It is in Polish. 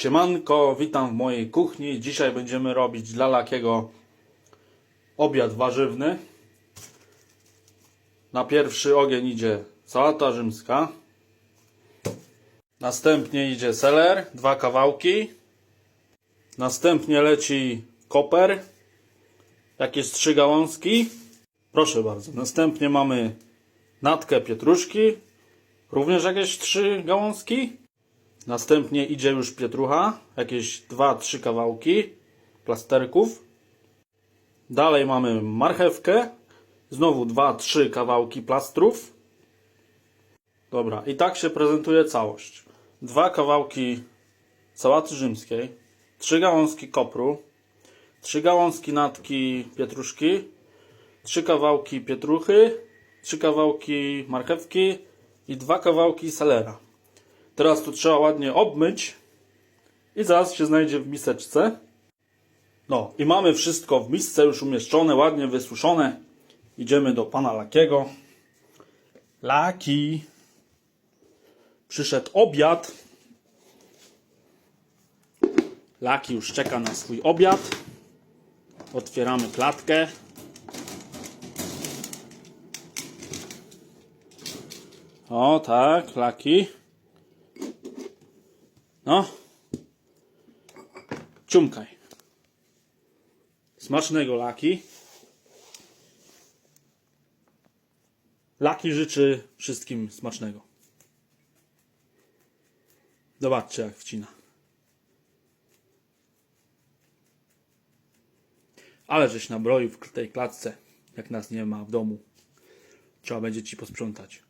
Siemanko, witam w mojej kuchni. Dzisiaj będziemy robić dla Lakiego obiad warzywny. Na pierwszy ogień idzie sałata rzymska. Następnie idzie seler, dwa kawałki. Następnie leci koper, jakieś trzy gałązki. Proszę bardzo. Następnie mamy natkę pietruszki, również jakieś trzy gałązki. Następnie idzie już pietrucha, jakieś 2-3 kawałki plasterków. Dalej mamy marchewkę, znowu 2-3 kawałki plastrów. Dobra, i tak się prezentuje całość. Dwa kawałki sałaty rzymskiej, trzy gałązki kopru, trzy gałązki natki pietruszki, trzy kawałki pietruchy, trzy kawałki marchewki i dwa kawałki selera. Teraz to trzeba ładnie obmyć i zaraz się znajdzie w miseczce. No i mamy wszystko w misce już umieszczone, ładnie wysuszone. Idziemy do pana Lakiego. Laki. Przyszedł obiad. Laki już czeka na swój obiad. Otwieramy klatkę. O tak, Laki. No. Ciumkaj. Smacznego Laki. Laki życzy wszystkim smacznego. Zobaczcie jak wcina. Ale żeś nabroił w tej klatce, jak nas nie ma w domu. Trzeba będzie ci posprzątać.